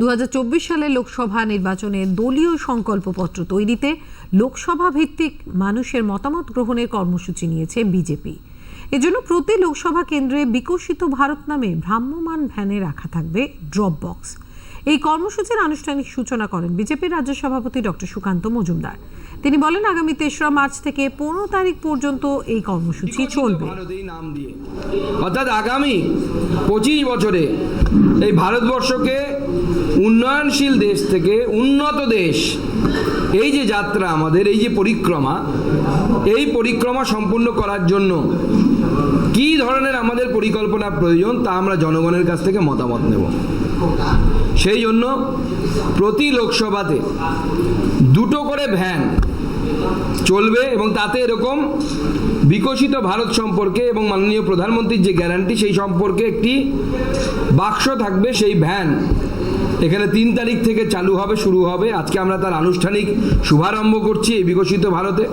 দু সালে লোকসভা নির্বাচনে দলীয় সংকল্পপত্র তৈরিতে লোকসভা ভিত্তিক মানুষের মতামত গ্রহণের কর্মসূচি নিয়েছে বিজেপি। এজন্য প্রতি লোকসভা কেন্দ্রে বিকশিত ভারত নামে ভ্রাম্যমান ভ্যানে রাখা থাকবে ড্রপ বক্স। এই কর্মসূচির আনুষ্ঠানিক সূচনা করেন বিজেপির রাজ্য সভাপতি ডক্টর সুকান্ত মজুমদার। তিনি বলেন আগামী তেসরা মার্চ থেকে পনেরো তারিখ পর্যন্ত এই কর্মসূচি চলবে। নাম দিয়ে। অর্থাৎ আগামী পঁচিশ বছরে এই ভারতবর্ষকে উন্নয়নশীল দেশ থেকে উন্নত দেশ এই যে যাত্রা আমাদের এই যে পরিক্রমা এই পরিক্রমা সম্পূর্ণ করার জন্য আমাদের পরিকল্পনা প্রয়োজন, তা আমরা জনগণের কাছ থেকে মতামত নেব। সেই জন্য প্রতি লোকসভাতে দুটো করে ভ্যান চলবে এবং তাতে এরকম বিকশিত ভারত সম্পর্কে এবং মাননীয় প্রধানমন্ত্রীর যে গ্যারান্টি, সেই সম্পর্কে একটি বাক্স থাকবে। সেই ভ্যান এখানে তিন তারিখ থেকে চালু হবে, শুরু হবে। আজকে আমরা তার আনুষ্ঠানিক শুভারম্ভ করছি এই বিকশিত ভারতে।